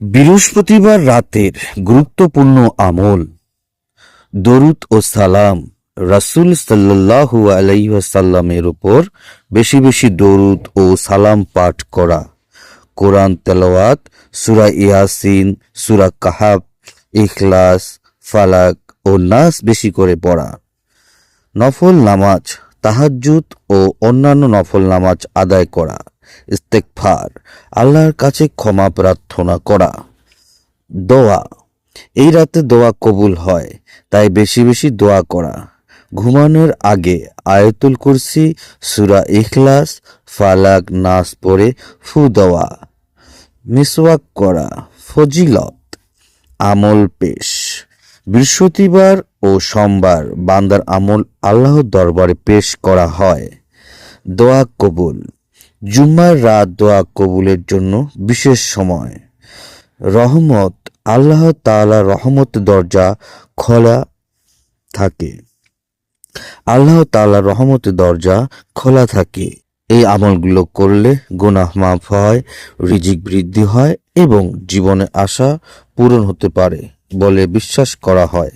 বৃহস্পতিবার রাতের গুরুত্বপূর্ণ আমল, দরুদ ও সালাম রাসূল সাল্লাল্লাহু আলাইহি ওয়াসাল্লামের উপর বেশি বেশি দরুদ ও সালাম পাঠ করা। কোরআন তেলাওয়াত, সূরা ইয়াসিন, সূরা কাহাব ইখলাস, ফালাক ও নাস বেশি করে পড়া। নফল নামাজ, তাহাজ্জুদ ও অন্যান্য নফল নামাজ আদায় করা। ইস্তেকফার আল্লাহর কাছে ক্ষমা প্রার্থনা করা। দোয়া, এই রাতে দোয়া কবুল হয়, তাই বেশি বেশি দোয়া করা। ঘুমানোর আগে আয়তুল কুরসি, সুরা ইখলাস, ফালাক, নাস পড়ে ফু দেওয়া। মিসওয়াক করা, ফজিলত, আমল পেশ। বৃহস্পতিবার ও সোমবার বান্দার আমল আল্লাহর দরবারে পেশ করা হয়। দোয়া কবুল জুম্মার রাত দোয়া কবুলের জন্য বিশেষ সময়। রহমত, আল্লাহ তাআলা রহমত দরজা খোলা থাকে। আল্লাহ তাআলা রহমত দরজা খোলা থাকে। এই আমলগুলো করলে গুনাহ মাফ হয়, রিজিক বৃদ্ধি হয় এবং জীবনে আশা পূরণ হতে পারে বলে বিশ্বাস করা হয়।